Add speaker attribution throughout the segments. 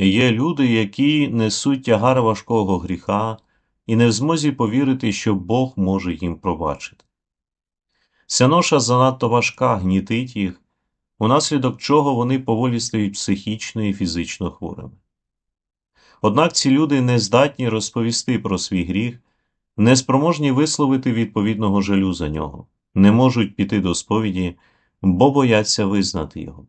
Speaker 1: Є люди, які несуть тягар важкого гріха і не в змозі повірити, що Бог може їм пробачити. Ця ноша занадто важка, гнітить їх, унаслідок чого вони поволі стають психічно і фізично хворими. Однак ці люди не здатні розповісти про свій гріх, не спроможні висловити відповідного жалю за нього, не можуть піти до сповіді, бо бояться визнати його.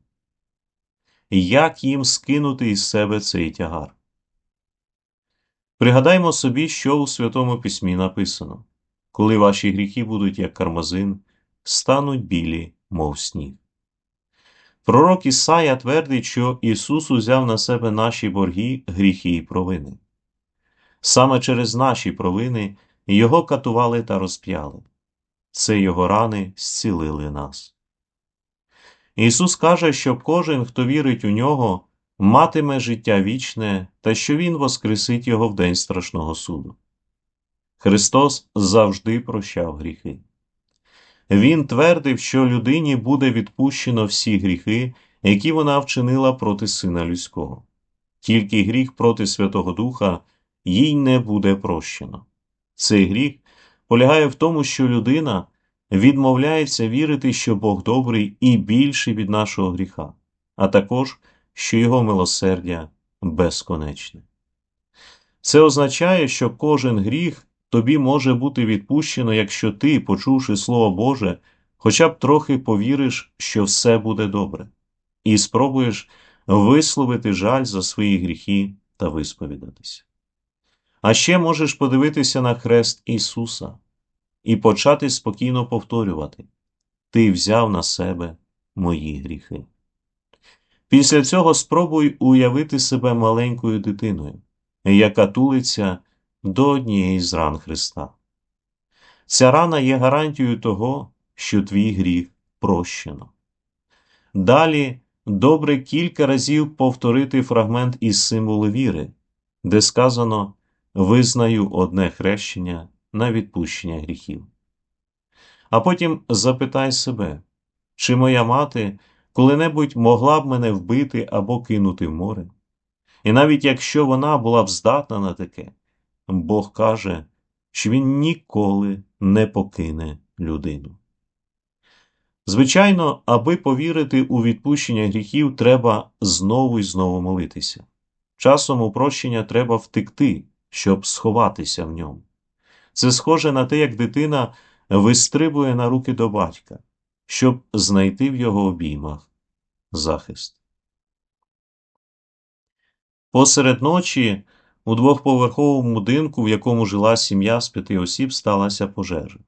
Speaker 1: Як їм скинути із себе цей тягар? Пригадаймо собі, що у Святому Письмі написано коли ваші гріхи будуть як кармазин, стануть білі, мов сніг. Пророк Ісая твердить, що Ісус узяв на себе наші борги, гріхи і провини. Саме через наші провини Його катували та розп'яли. Це Його рани зцілили нас. Ісус каже, що кожен, хто вірить у нього, матиме життя вічне та що Він воскресить його в день страшного суду. Христос завжди прощав гріхи. Він твердив, що людині буде відпущено всі гріхи, які вона вчинила проти Сина Людського. Тільки гріх проти Святого Духа їй не буде прощено. Цей гріх полягає в тому, що людина відмовляється вірити, що Бог добрий і більший від нашого гріха, а також, що Його милосердя безконечне. Це означає, що кожен гріх тобі може бути відпущено, якщо ти, почувши Слово Боже, хоча б трохи повіриш, що все буде добре, і спробуєш висловити жаль за свої гріхи та висповідатися. А ще можеш подивитися на хрест Ісуса і почати спокійно повторювати Ти взяв на себе мої гріхи. Після цього спробуй уявити себе маленькою дитиною, яка тулиться до однієї з ран Христа. Ця рана є гарантією того, що твій гріх прощено. Далі добре кілька разів повторити фрагмент із символу віри, де сказано Визнаю одне хрещення на відпущення гріхів. А потім запитай себе, чи моя мати коли-небудь могла б мене вбити або кинути в море? І навіть якщо вона була б здатна на таке, Бог каже, що Він ніколи не покине людину. Звичайно, аби повірити у відпущення гріхів, треба знову і знову молитися. Часом у прощення треба втекти, щоб сховатися в ньому. Це схоже на те, як дитина вистрибує на руки до батька, щоб знайти в його обіймах захист. Посеред ночі у двохповерховому будинку, в якому жила сім'я з п'яти осіб, сталася пожежа.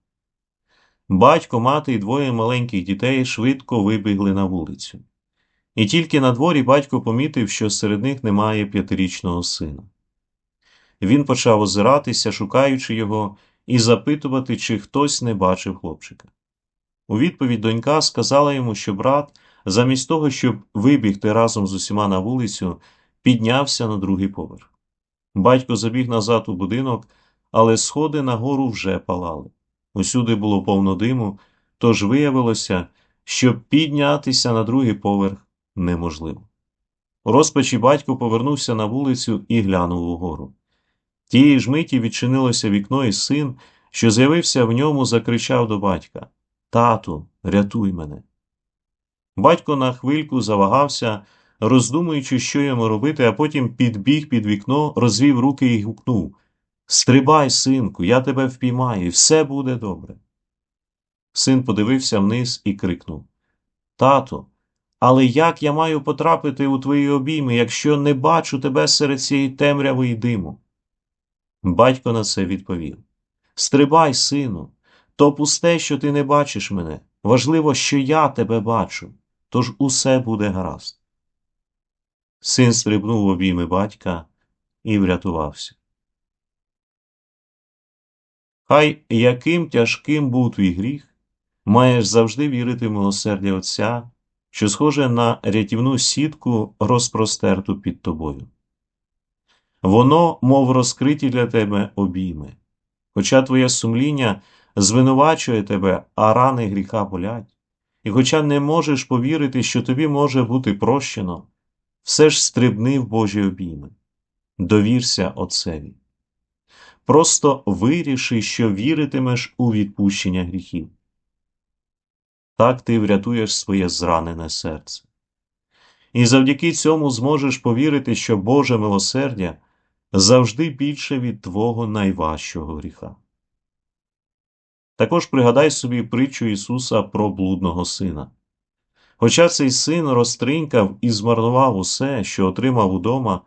Speaker 1: Батько, мати і двоє маленьких дітей швидко вибігли на вулицю. І тільки на дворі батько помітив, що серед них немає п'ятирічного сина. Він почав озиратися, шукаючи його, і запитувати, чи хтось не бачив хлопчика. У відповідь донька сказала йому, що брат, замість того, щоб вибігти разом з усіма на вулицю, піднявся на другий поверх. Батько забіг назад у будинок, але сходи нагору вже палали. Усюди було повно диму, тож виявилося, що піднятися на другий поверх неможливо. У розпачі батько повернувся на вулицю і глянув угору. Тієї ж миті відчинилося вікно, і син, що з'явився в ньому, закричав до батька Тату, рятуй мене. Батько на хвильку завагався, роздумуючи, що йому робити, а потім підбіг під вікно, розвів руки і гукнув Стрибай, синку, я тебе впіймаю, і все буде добре. Син подивився вниз і крикнув Тату, але як я маю потрапити у твої обійми, якщо не бачу тебе серед цієї темряви й диму? Батько на це відповів Стрибай, сину, то пусте, що ти не бачиш мене. Важливо, що я тебе бачу, тож усе буде гаразд. Син стрибнув в обійми батька і врятувався. Хай яким тяжким був твій гріх, маєш завжди вірити в милосердя Отця, що схоже на рятівну сітку, розпростерту під тобою. Воно, мов розкриті для тебе обійми. Хоча твоє сумління звинувачує тебе, а рани гріха болять, і хоча не можеш повірити, що тобі може бути прощено, все ж стрибни в Божі обійми, довірся Отцеві. Просто виріши, що віритимеш у відпущення гріхів. Так ти врятуєш своє зранене серце. І завдяки цьому зможеш повірити, що Боже милосердя завжди більше від твого найважчого гріха. Також пригадай собі притчу Ісуса про блудного сина. Хоча цей син розтринькав і змарнував усе, що отримав удома,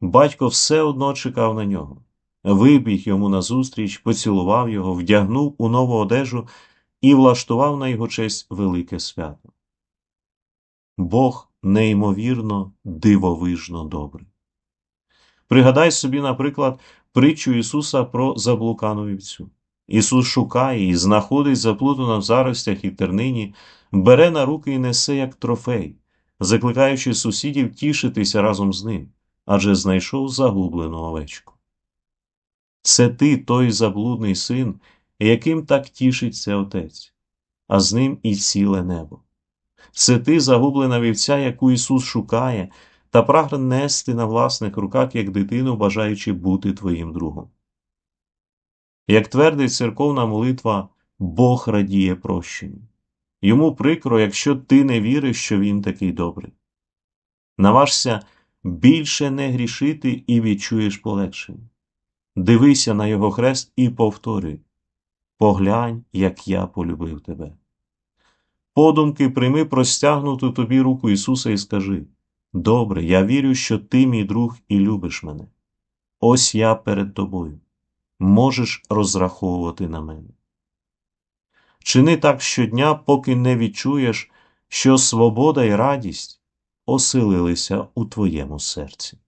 Speaker 1: батько все одно чекав на нього, вибіг йому назустріч, поцілував його, вдягнув у нову одежу і влаштував на його честь велике свято. Бог неймовірно, дивовижно добрий. Пригадай собі, наприклад, притчу Ісуса про заблукану вівцю. Ісус шукає і знаходить заплутану в заростях і тернині, бере на руки і несе як трофей, закликаючи сусідів тішитися разом з ним, адже знайшов загублену овечку. Це ти той заблудний син, яким так тішиться Отець, а з ним і ціле небо. Це ти загублена вівця, яку Ісус шукає, та прагне нести на власних руках як дитину, бажаючи бути твоїм другом. Як твердить церковна молитва, Бог радіє прощенню. Йому прикро, якщо ти не віриш, що він такий добрий. Наважся більше не грішити і відчуєш полегшення. Дивися на його хрест і повтори поглянь, як я полюбив тебе. Подумки прийми простягнуту тобі руку Ісуса і скажи Добре, я вірю, що ти мій друг і любиш мене. Ось я перед тобою. Можеш розраховувати на мене. Чини так щодня, поки не відчуєш, що свобода і радість оселилися у твоєму серці.